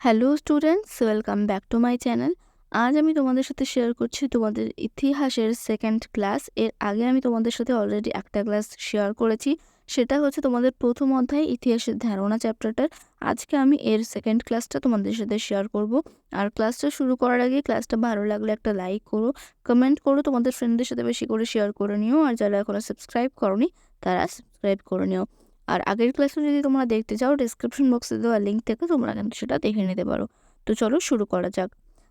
Hello students welcome back to my channel আজ আমি তোমাদের সাথে শেয়ার করছি তোমাদের ইতিহাসের সেকেন্ড ক্লাস এর আগে আমি তোমাদের সাথে অলরেডি একটা ক্লাস শেয়ার করেছি। সেটা হচ্ছে তোমাদের প্রথম অধ্যায় ইতিহাসের ধারণা চ্যাপ্টারটার আজকে আমি এর সেকেন্ড ক্লাসটা তোমাদের সাথে শেয়ার করব। আর ক্লাসটা শুরু করার আগে ক্লাসটা ভালো লাগলে একটা লাইক করো কমেন্ট করো, তোমাদের ফ্রেন্ডদের সাথে বেশি করে শেয়ার করে নিও। আর যারা এখনও সাবস্ক্রাইব করনি, তারা সাবস্ক্রাইব করে নিও। আর আগের ক্লাসে যদি তোমরা দেখতে চাও ডিসক্রিপশন বক্সে দেওয়া লিঙ্ক থেকে তোমরা কিন্তু সেটা দেখে নিতে পারো। তো চলো শুরু করা যাক।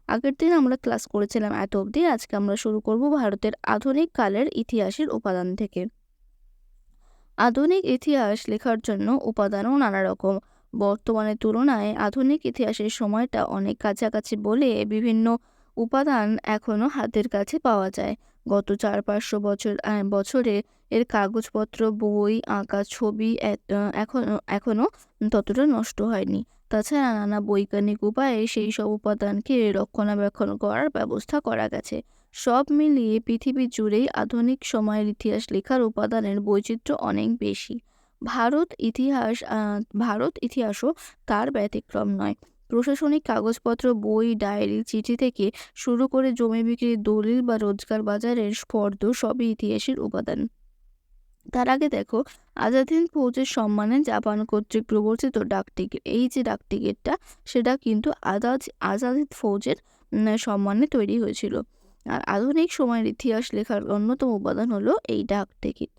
আগের দিন আমরা ক্লাস করেছিলাম এত অবধি, আজকে আমরা শুরু করব ভারতের আধুনিক কালের ইতিহাসের উপাদান থেকে। আধুনিক ইতিহাস লেখার জন্য উপাদানও নানা রকম। বর্তমানের তুলনায় আধুনিক ইতিহাসের সময়টা অনেক কাছাকাছি বলে বিভিন্ন উপাদান এখনও হাতের কাছে পাওয়া যায়। গত চার পাঁচশো বছর বছরে এর কাগজপত্র, বই, আঁকা, ছবি এখনও এখনও ততটা নষ্ট হয়নি। তাছাড়া নানা বৈজ্ঞানিক উপায়ে সেই সব উপাদানকে রক্ষণাবেক্ষণ করার ব্যবস্থা করা গেছে। সব মিলিয়ে পৃথিবী জুড়েই আধুনিক সময়ের ইতিহাস লেখার উপাদানের বৈচিত্র্য অনেক বেশি। ভারত ইতিহাস ভারত ইতিহাসও তার ব্যতিক্রম নয়। প্রশাসনিক কাগজপত্র, বই, ডায়েরি, চিঠি থেকে শুরু করে জমি বিক্রির দলিল বা রোজগার বাজারের স্পর্ধ সবই ইতিহাসের উপাদান। তার আগে দেখো, আজাদিন ফৌজের সম্মানে জাপান কর্তৃক প্রবর্তিত ডাকটিকিট এই যে ডাকটিকিটটা, সেটা কিন্তু আজাদ আজাদিন ফৌজের সম্মানে তৈরি হয়েছিল। আর আধুনিক সময়ের ইতিহাস লেখার অন্যতম উপাদান হলো এই ডাক টিকিট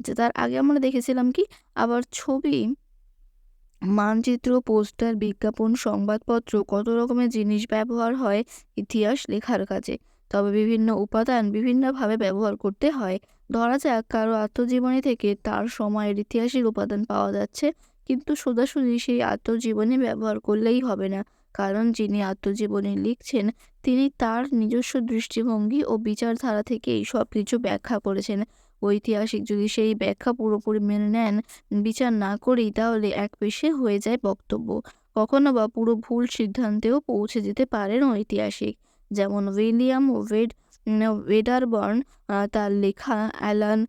যে তার আগে আমরা দেখেছিলাম কি, আবার ছবি মানচিত্র, পোস্টার, বিজ্ঞাপন, সংবাদপত্র, কত রকমের জিনিস ব্যবহার হয় ইতিহাস, লেখার কাজে। তবে বিভিন্ন উপাদান বিভিন্নভাবে ব্যবহার করতে হয়। ধরা যাক, কারও আত্মজীবনী থেকে তার সময়ের ইতিহাসের উপাদান পাওয়া যাচ্ছে, কিন্তু সোজাসুজি সেই আত্মজীবনী ব্যবহার করলেই হবে না, কারণ যিনি আত্মজীবনী লিখছেন, তিনি তার নিজস্ব দৃষ্টিভঙ্গি ও বিচারধারা থেকে এই সব কিছু ব্যাখ্যা করেছেন। ঐতিহাসিক যদি সেই ব্যাখ্যা পুরোপুরি মেনে নেন, বিচার না করেই তাহলে এক পেশে হয়ে যায় বক্তব্য। কখনো বা পুরো ভুল সিদ্ধান্তেও পৌঁছে যেতে পারেন ঐতিহাসিক। যেমন উইলিয়াম ওয়েড ওয়েডারবর্ন তার লেখা অ্যালান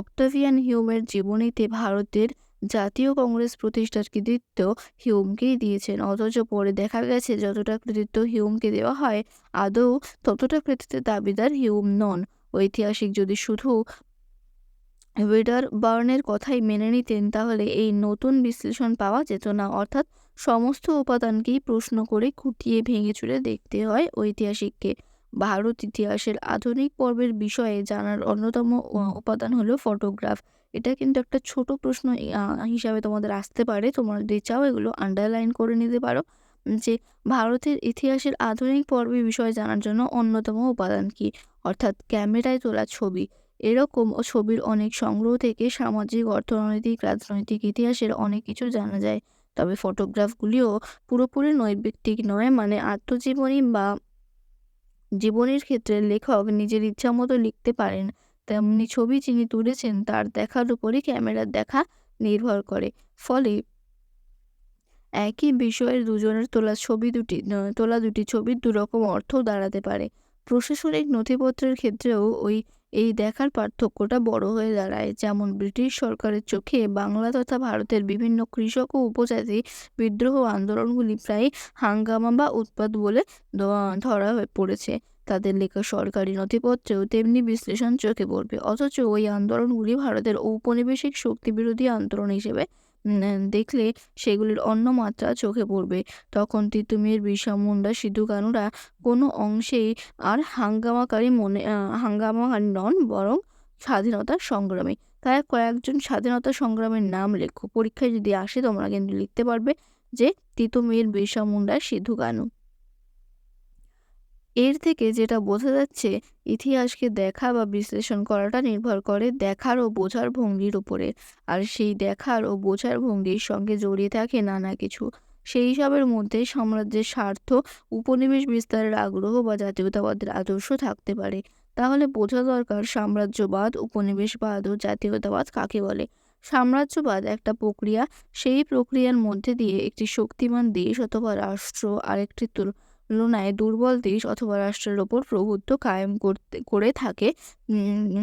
অক্টাভিয়ান হিউমের জীবনীতে ভারতের জাতীয় কংগ্রেস প্রতিষ্ঠার কৃতিত্ব হিউমকেই দিয়েছেন। অথচ পরে দেখা গেছে, যতটা কৃতিত্ব হিউমকে দেওয়া হয়, আদৌ ততটা কৃতিত্বের দাবিদার হিউম নন। ঐতিহাসিক যদি শুধু ওয়েডার বার্নের কথাই মেনে নিতেন, তাহলে এই নতুন বিশ্লেষণ পাওয়া যেত না। অর্থাৎ সমস্ত উপাদানকেই প্রশ্ন করে খুঁটিয়ে ভেঙে চুরে দেখতে হয় ঐতিহাসিককে। ভারত ইতিহাসের আধুনিক পর্বের বিষয়ে জানার অন্যতম উপাদান হলো ফটোগ্রাফ। এটা কিন্তু একটা ছোট প্রশ্ন হিসাবে তোমাদের আসতে পারে। তোমরা যদি চাও এগুলো আন্ডারলাইন করে নিতে পারো যে ভারতের ইতিহাসের আধুনিক পর্বের বিষয়ে জানার জন্য অন্যতম উপাদান কি। অর্থাৎ ক্যামেরায় তোলা ছবি। এরকম ও ছবির অনেক সংগ্রহ থেকে সামাজিক, অর্থনৈতিক, রাজনৈতিক ইতিহাসের অনেক কিছু জানা যায়। তবে ফটোগ্রাফগুলিও পুরোপুরি নৈবিত্তিক নয় মানে আত্মজীবনী বা জীবনের ক্ষেত্রে লেখক নিজের ইচ্ছা মতো লিখতে পারেন। তেমনি ছবি যিনি তুলেছেন তার দেখার উপরই ক্যামেরার দেখা নির্ভর করে। ফলে একই বিষয়ের দুজনের তোলা ছবি দুটি তোলা দুটি ছবির দুরকম অর্থ দাঁড়াতে পারে। প্রশাসনিক নথিপত্রের ক্ষেত্রেও ওই এই দেখার পার্থক্যটা বড় হয়ে দাঁড়ায়। যেমন ব্রিটিশ সরকারের চোখে বাংলা তথা ভারতের বিভিন্ন কৃষক ও উপজাতি বিদ্রোহ আন্দোলনগুলি প্রায় হাঙ্গামা বা উৎপাত বলে ধরা হয়ে পড়েছে। তাদের লেখা সরকারি নথিপত্রেও তেমনি বিশ্লেষণ চোখে পড়বে। অথচ ওই আন্দোলনগুলি ভারতের ঔপনিবেশিক শক্তি বিরোধী আন্দোলন হিসেবে দেখলে সেগুলির অন্য মাত্রা চোখে পড়বে। তখন তিতুমির বিরসা মুন্ডা সিধু কানুরা কোনো অংশেই আর হাঙ্গামাকারী মনে হাঙ্গামাকারী নন, বরং স্বাধীনতা সংগ্রামী। তাই কয়েকজন স্বাধীনতা সংগ্রামের নাম লেখো। পরীক্ষায় যদি আসে তোমরা কিন্তু লিখতে পারবে যে তিতুমির বিরসা মুন্ডা সিধু কানু এর থেকে যেটা বোঝা যাচ্ছে, ইতিহাসকে দেখা বা বিশ্লেষণ করাটা নির্ভর করে দেখার ও বোঝার ভঙ্গির উপরে। আর সেই দেখার ও বোঝার ভঙ্গির সঙ্গে জড়িয়ে থাকে নানা কিছু। সেই সবের মধ্যে সাম্রাজ্যের স্বার্থ, উপনিবেশ বিস্তারের আগ্রহ বা জাতীয়তাবাদের আদর্শ থাকতে পারে। তাহলে বোঝা দরকার সাম্রাজ্যবাদ, উপনিবেশবাদ ও জাতীয়তাবাদ কাকে বলে? সাম্রাজ্যবাদ একটা প্রক্রিয়া, সেই প্রক্রিয়ার মধ্যে দিয়ে একটি শক্তিমান দেশ অথবা রাষ্ট্র আরেকটি তুলনায় দুর্বল দেশ অথবা রাষ্ট্রের ওপর প্রভুত্ব কায়েম করতে, করে থাকে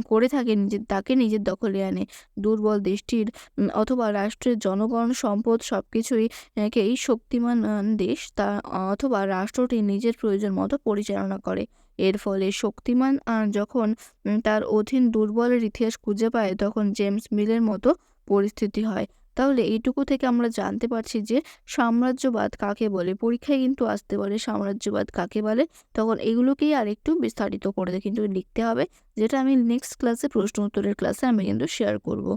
করে থাকে নিজের, তাকে নিজের দখলে আনে। দুর্বল দেশটির অথবা রাষ্ট্রের জনগণ সম্পদ সব কিছুই কেই শক্তিমান দেশ, তা, অথবা রাষ্ট্রটি নিজের প্রয়োজন মতো পরিচালনা করে। এর ফলে শক্তিমান যখন তার অধীন দুর্বলের ইতিহাস খুঁজে পায়, তখন জেমস মিলের মতো পরিস্থিতি হয়। তাহলে এইটুকু থেকে আমরা জানতে পারছি যে সাম্রাজ্যবাদ কাকে বলে? পরীক্ষায় কিন্তু আসতে পারে সাম্রাজ্যবাদ কাকে বলে? তখন এগুলোকেই আর একটু বিস্তারিত করে কিন্তু লিখতে হবে, যেটা আমি নেক্সট ক্লাসে প্রশ্ন উত্তরের ক্লাসে আমি কিন্তু শেয়ার করব।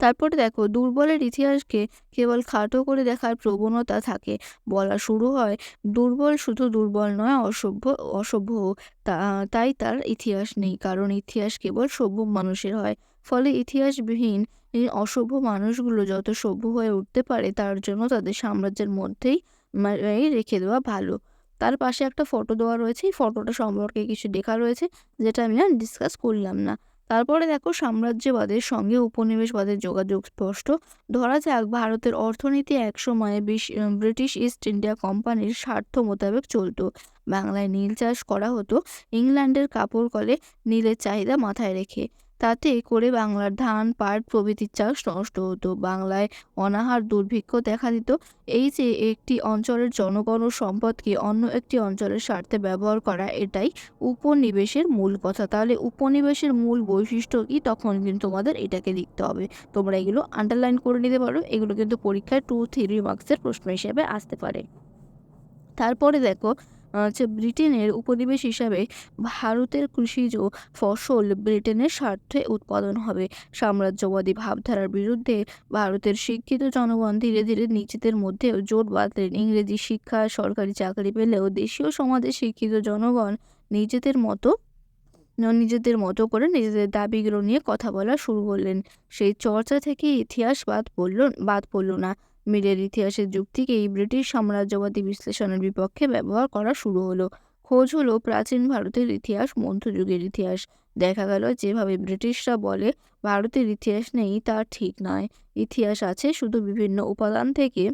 তারপরে দেখো, দুর্বলের ইতিহাসকে কেবল খাটো করে দেখার প্রবণতা থাকে। বলা শুরু হয়, দুর্বল শুধু দুর্বল নয়, অসভ্য অসভ্য তাই তার ইতিহাস নেই। কারণ ইতিহাস কেবল সভ্য মানুষের হয়। ফলে ইতিহাসবিহীন এই অসভ্য মানুষগুলো যত সভ্য হয়ে উঠতে পারে, তার জন্য তাদের সাম্রাজ্যের মধ্যেই রেখে দেওয়া ভালো। তার পাশে একটা ফটো দেওয়া রয়েছে। এই ফটোটা সম্পর্কে কিছু লেখা রয়েছে, যেটা আমি আর ডিসকাস করলাম না। তারপরে দেখো, সাম্রাজ্যবাদের সঙ্গে উপনিবেশবাদের যোগাযোগ স্পষ্ট। ধরা যাক, ভারতের অর্থনীতি একসময়ে ব্রিটিশ ইস্ট ইন্ডিয়া কোম্পানির স্বার্থ মোতাবেক চলত। বাংলায় নীল চাষ করা হতো। ইংল্যান্ডের কাপড় কলে নীলের চাহিদা মাথায় রেখে। তাতে করে বাংলার ধান, পাট প্রভৃতির চাষ নষ্ট হতো। বাংলায় অনাহার দুর্ভিক্ষ দেখা দিত। এই যে একটি অঞ্চলের জনগণ ও সম্পদকে অন্য একটি অঞ্চলের স্বার্থে ব্যবহার করা, এটাই উপনিবেশের মূল কথা। তাহলে উপনিবেশের মূল বৈশিষ্ট্য কি? তখন কিন্তু তোমাদের এটাকে লিখতে হবে। তোমরা এগুলো আন্ডারলাইন করে নিতে পারো। এগুলো কিন্তু পরীক্ষায় টু থ্রি মার্কসের প্রশ্ন হিসেবে আসতে পারে। তারপরে দেখো হচ্ছে ব্রিটেনের উপনিবেশ হিসাবে ভারতের কৃষিজ ফসল ব্রিটেনের স্বার্থে উৎপাদন হবে। সাম্রাজ্যবাদী ভাবধারার বিরুদ্ধে ভারতের শিক্ষিত জনগণ ধীরে ধীরে নিজেদের মধ্যেও জোট বাঁধলেন। ইংরেজি শিক্ষা, সরকারি চাকরি পেলেও দেশীয় সমাজে শিক্ষিত জনগণ নিজেদের মতো নিজেদের মতো করে নিজেদের দাবিগুলো নিয়ে কথা বলা শুরু করলেন। সেই চর্চা থেকে ইতিহাস বাদ পড়ল বাদ পড়ল না। মিলের ইতিহাসের যুক্তিকেই ব্রিটিশ সাম্রাজ্যবাদী বিশ্লেষণের বিপক্ষে ব্যবহার করা শুরু হলো। খোঁজ হলো প্রাচীন ভারতের ইতিহাস, মধ্যযুগের ইতিহাস। দেখা গেল যেভাবে ব্রিটিশরা বলে, ভারতের ইতিহাস নেই, তা ঠিক নয়। ইতিহাস আছে, শুধু বিভিন্ন উপাদান থেকে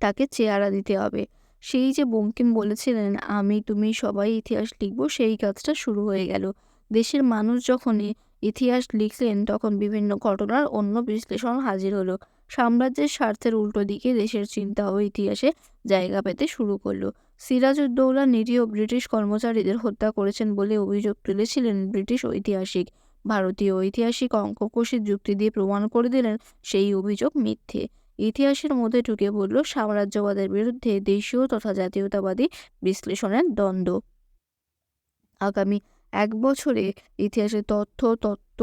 তাকে চেহারা দিতে হবে। সেই যে বঙ্কিম বলেছিলেন, আমি, তুমি সবাই ইতিহাস লিখব, সেই কাজটা শুরু হয়ে গেল। দেশের মানুষ যখনই ইতিহাস লিখলেন, তখন বিভিন্ন ঘটনার অন্য বিশ্লেষণ হাজির হলো। সাম্রাজ্যের স্বার্থের উল্টো দিকে দেশের চিন্তা ও ইতিহাসে জায়গা পেতে শুরু করল। সিরাজউদ্দৌলা নিরীহ ব্রিটিশ কর্মচারীদের হত্যা করেছেন বলে অভিযোগ তুলেছিলেন ব্রিটিশ ঐতিহাসিক। ভারতীয় ঐতিহাসিক অঙ্ককোষের যুক্তি দিয়ে প্রমাণ করে দিলেন সেই অভিযোগ মিথ্যে। ইতিহাসের মধ্যে ঢুকে পড়ল সাম্রাজ্যবাদের বিরুদ্ধে দেশীয় তথা জাতীয়তাবাদী বিশ্লেষণের দ্বন্দ্ব। আগামী এক বছরে ইতিহাসের তথ্য, তত্ত্ব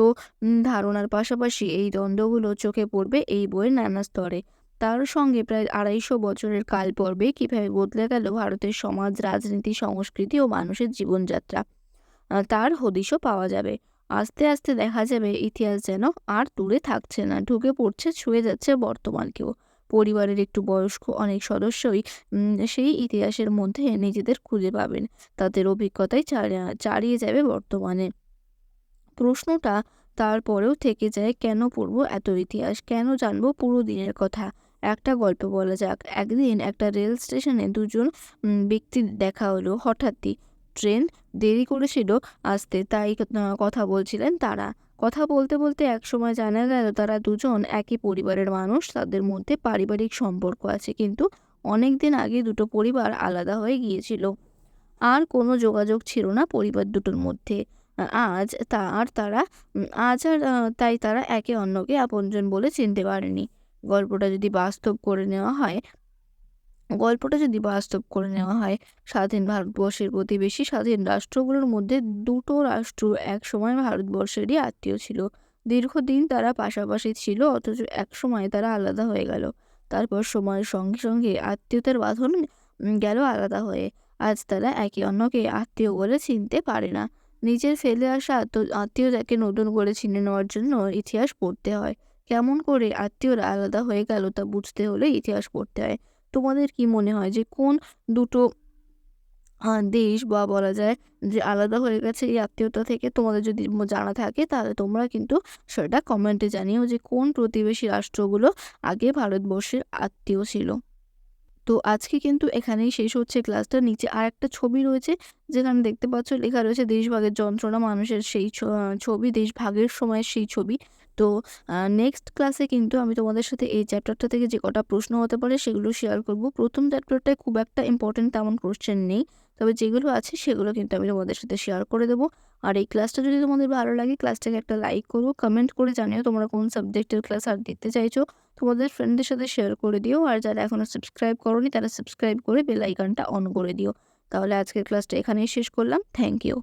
ধারণার পাশাপাশি এই দ্বন্দ্বগুলো চোখে পড়বে এই বইয়ের নানা স্তরে। তার সঙ্গে প্রায় আড়াইশো বছরের কাল পর্বে কীভাবে বদলে গেল ভারতের সমাজ, রাজনীতি, সংস্কৃতি ও মানুষের জীবনযাত্রা। তার হদিশও পাওয়া যাবে। আস্তে আস্তে দেখা যাবে ইতিহাস যেন আর দূরে থাকছে না, ঢুকে পড়ছে, ছুঁয়ে যাচ্ছে বর্তমানকেও। পরিবারের একটু বয়স্ক অনেক সদস্যই সেই ইতিহাসের মধ্যে নিজেদের খুঁজে পাবেন। তাদের অভিজ্ঞতাই চালিয়ে যাবে বর্তমানে। প্রশ্নটা তারপরেও থেকে যায়, কেন পড়ব এত ইতিহাস? কেন জানব পুরো দিনের কথা? একটা গল্প বলা যাক। একদিন একটা রেল স্টেশনে দুজন ব্যক্তি দেখা হলো হঠাৎই। ট্রেন দেরি করেছিল, আসতে তাই কথা বলছিলেন তারা। কথা বলতে বলতে একসময় জানা গেল তারা দুজন একই পরিবারের মানুষ, তাদের মধ্যে পারিবারিক সম্পর্ক আছে, কিন্তু অনেক দিন আগে দুটো পরিবার আলাদা হয়ে গিয়েছিল। আর কোনো যোগাযোগ ছিল না পরিবার দুটোর মধ্যে। আজ তা আর তারা, আজ আর তাই তারা একে অন্যকে আপনজন বলে চিনতে পারেনি। গল্পটা যদি বাস্তব করে নেওয়া হয় গল্পটা যদি বাস্তব করে নেওয়া হয় স্বাধীন ভারতবর্ষের প্রতিবেশী স্বাধীন রাষ্ট্রগুলোর মধ্যে দুটো রাষ্ট্র একসময় ভারতবর্ষেরই আত্মীয় ছিল। দীর্ঘদিন তারা পাশাপাশি ছিল অথচ একসময় তারা আলাদা হয়ে গেল। তারপর সময়ের সঙ্গে সঙ্গে আত্মীয়তার বাঁধন গেল আলাদা হয়ে। আজ তারা একে অন্যকে আত্মীয় বলে চিনতে পারে না। নিজের ফেলে আসা আত্ম আত্মীয়তাকে নতুন করে চিনে নেওয়ার জন্য ইতিহাস পড়তে হয়। কেমন করে আত্মীয়রা আলাদা হয়ে গেল তা বুঝতে হলে ইতিহাস পড়তে হয়। তোমাদের কি মনে হয় যে কোন দুটো দেশ বা বলা যায় যে আলাদা হয়ে গেছে এই আত্মীয়তা থেকে তোমাদের যদি জানা থাকে তাহলে তোমরা কিন্তু সেটা কমেন্টে জানিও যে কোন প্রতিবেশী রাষ্ট্রগুলো আগে ভারতবর্ষের আত্মীয় ছিল তো আজকে কিন্তু এখানেই শেষ হচ্ছে ক্লাসটা। নিচে আরেকটা ছবি রয়েছে যেখানে দেখতে পাচ্ছ লেখা রয়েছে, দেশভাগের যন্ত্রণা মানুষের সেই ছবি, দেশভাগের সময়ের সেই ছবি। তো নেক্সট ক্লাসে কিন্তু আমি তোমাদের সাথে এই চ্যাপ্টারটা থেকে যে কটা প্রশ্ন হতে পারে সেগুলো শেয়ার করব। প্রথম চ্যাপ্টারটায় খুব একটা ইম্পোর্টেন্ট তেমন কোশ্চেন নেই। তবে যেগুলো আছে সেগুলো কিন্তু আমি তোমাদের সাথে শেয়ার করে দেবো। আর এই ক্লাসটা যদি তোমাদের ভালো লাগে ক্লাসটাকে একটা লাইক করো, কমেন্ট করে জানিও তোমরা কোন সাবজেক্টের ক্লাস আর দিতে চাইছো। তোমাদের ফ্রেন্ডদের সাথে শেয়ার করে দিও। আর যারা এখনও সাবস্ক্রাইব করোনি তারা সাবস্ক্রাইব করে বেল আইকনটা অন করে দিও। তাহলে আজকের ক্লাসটা এখানেই শেষ করলাম। Thank you.